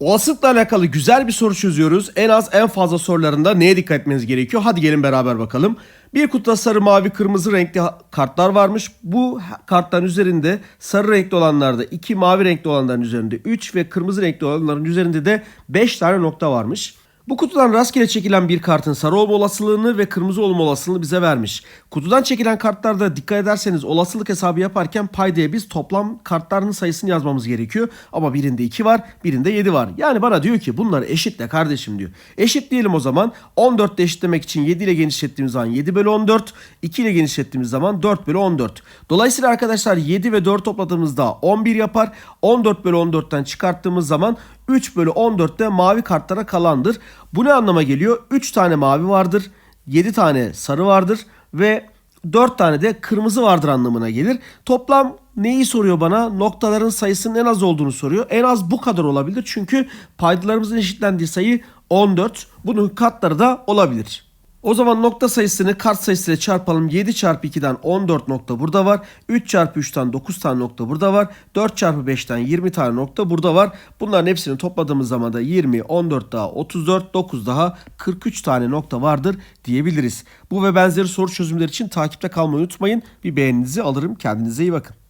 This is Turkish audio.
Olasılıkla alakalı güzel bir soru çözüyoruz. En az en fazla sorularında neye dikkat etmeniz gerekiyor? Hadi gelin beraber bakalım. Bir kutuda sarı, mavi, kırmızı renkli kartlar varmış. Bu kartların üzerinde sarı renkli olanlarda 2, mavi renkli olanların üzerinde 3 ve kırmızı renkli olanların üzerinde de 5 tane nokta varmış. Bu kutudan rastgele çekilen bir kartın sarı olma olasılığını ve kırmızı olma olasılığını bize vermiş. Kutudan çekilen kartlarda dikkat ederseniz olasılık hesabı yaparken paydaya biz toplam kartların sayısını yazmamız gerekiyor. Ama birinde 2 var, birinde 7 var. Yani bana diyor ki bunları eşitle kardeşim diyor. Eşit diyelim o zaman. 14 de eşitlemek için 7 ile genişlettiğimiz zaman 7 bölü 14. 2 ile genişlettiğimiz zaman 4 bölü 14. Dolayısıyla arkadaşlar 7 ve 4 topladığımızda 11 yapar. 14 bölü 14'ten çıkarttığımız zaman 3 bölü 14'te mavi kartlara kalandır. Bu ne anlama geliyor? 3 tane mavi vardır. 7 tane sarı vardır. Ve 4 tane de kırmızı vardır anlamına gelir. Toplam neyi soruyor bana? Noktaların sayısının en az olduğunu soruyor. En az bu kadar olabilir. Çünkü paydalarımızın eşitlendiği sayı 14. Bunun katları da olabilir. O zaman nokta sayısını kart sayısıyla çarpalım. 7 çarpı 2'den 14 nokta burada var. 3 çarpı 3'ten 9 tane nokta burada var. 4 çarpı 5'ten 20 tane nokta burada var. Bunların hepsini topladığımız zaman da 20, 14 daha 34, 9 daha 43 tane nokta vardır diyebiliriz. Bu ve benzeri soru çözümleri için takipte kalmayı unutmayın. Bir beğeninizi alırım. Kendinize iyi bakın.